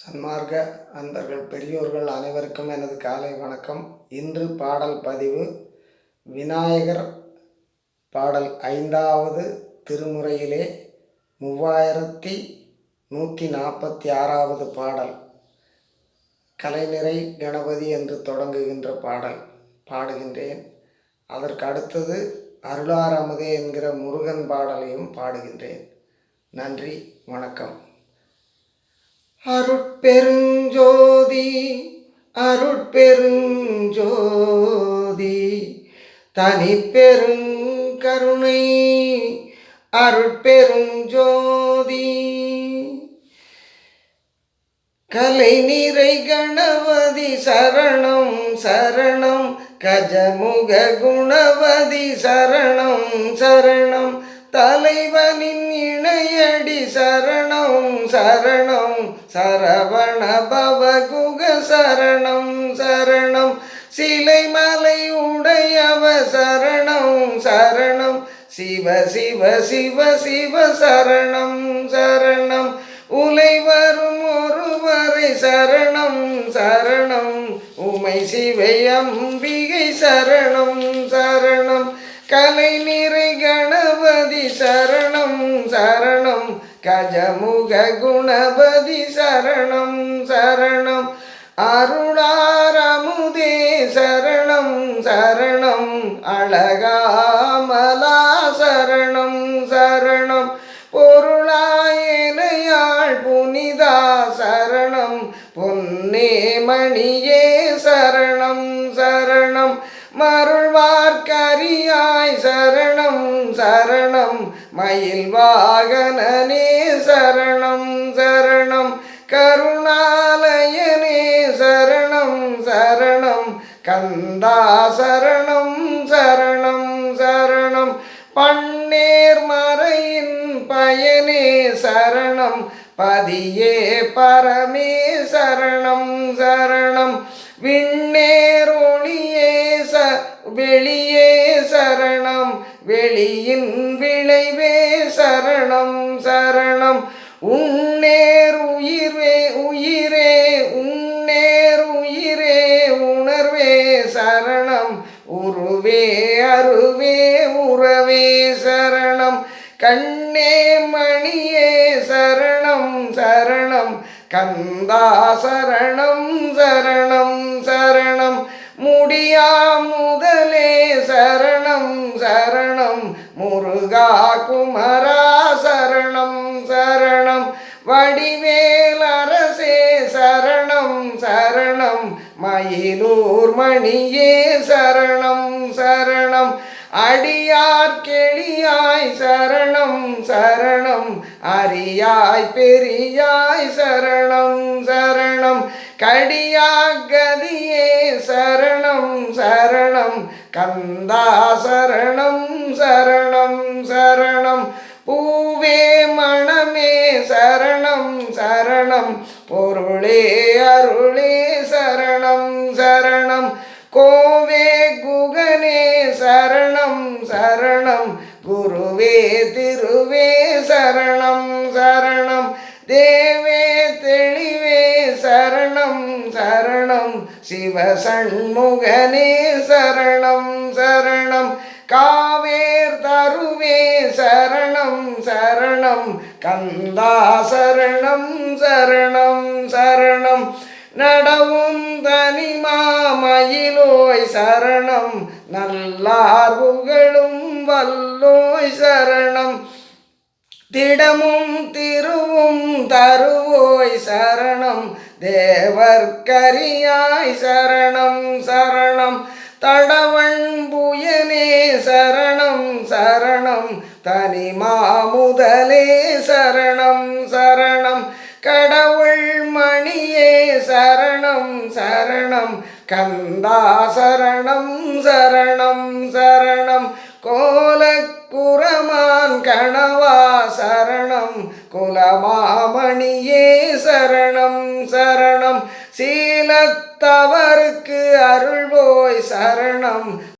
சன்மார்க்க அன்பர்கள் பெரியோர்கள் அனைவருக்கும் எனது காலை வணக்கம். இன்று பாடல் பதிவு விநாயகர் பாடல் ஐந்தாவது திருமுறையிலே மூவாயிரத்தி நூற்றி நாற்பத்தி ஆறாவது பாடல் கலைநிறை கணபதி என்று தொடங்குகின்ற பாடல் பாடுகின்றேன். அதற்கு அடுத்தது அருளாரமுதே என்கிற முருகன் பாடலையும் பாடுகின்றேன். நன்றி வணக்கம். அருட்பெருஞ்சோதி அருட்பெருஞ்சோதி தனி பெருங்கருணை அருட்பெருஞ்சோதி. கலை நிறை கணபதி சரணம் சரணம் கஜமுக குணவதி சரணம் சரணம் தலைவனின் இணையடி சரணம் சரணம் சரவண பவகுக சரணம். சரணம் சிலை மலை உடையவ சரணம் சரணம். சிவ சிவ சிவ சிவ சரணம் சரணம். உலை வரும் ஒருவரை சரணம் சரணம். உமை சிவை அம்பிகை சரணம் சரணம். கலை நிறை கணபதி சரணம் சரணம். கஜமுக குணபதி சரணம் சரணம். அருணாரமுதே சரணம் சரணம். அழகாமலா சரணம் சரணம். பொருளாயனையாள் புனிதா சரணம். பொன்னே மணியே சரணம் சரணம். மருள்வார்க்கரியாய் சரணம் சரணம் மயில் வாகனனே சரணம் சரணம். கருணாலயனே சரணம் சரணம். கந்தா சரணம் சரணம் சரணம். பன்னீர் மறையின் பயனே சரணம். பதியே பரமே சரணம் சரணம். விண்ணேர் ஒளியே ச வெளியே சரணம். வெளியின் இறைவே சரணம் சரணம். உன்னேர் உயிர்வே உயிரே உன்னேர் உயிரே உணர்வே சரணம். உருவே அருவே உறவே சரணம். கண்ணே மணியே சரணம் சரணம். கந்தா சரணம் சரணம் சரணம். முடியா முதலே சரணம் சரணம். முருகா குமரா சரணம் சரணம். வடிவேலரசே சரணம் சரணம். மயிலூர் மணியே சரணம் சரணம். அடியார் கெளியாய் சரணம் சரணம். அரியாய் பெரியாய் சரணம் சரணம். கடியாகதியே சரணம் சரணம். கந்தா சரணம் சரணம் சரணம். பூவே மணமே சரணம் சரணம். பொருளே அருளே சரணம் சரணம். கோவே குகனே சரணம் குருவே திருவே சரணம் சரணம். தேவே தெளிவே சரணம் சரணம். சிவ சண்முகனே சரணம் சரணம். காவேர் தருவே சரணம் சரணம். கந்தா சரணம் சரணம் சரணம். நடவும் தனிமாமயிலோய் சரணம் நல்லார் புகழும் வல்லோய் சரணம். திடமும் திருவும் தருவோய் சரணம் தேவர்கரியாய் சரணம் சரணம். தடவன் புயனே சரணம் சரணம். தனிமாமுதலே சரணம் சரணம். கந்தா சரணம் சரணம். சரணம் கோலக்குரமான் கணவா சரணம். குலமாமணியே சரணம் சரணம். சீலத்தவருக்கு அருள்வோய் சரணம்.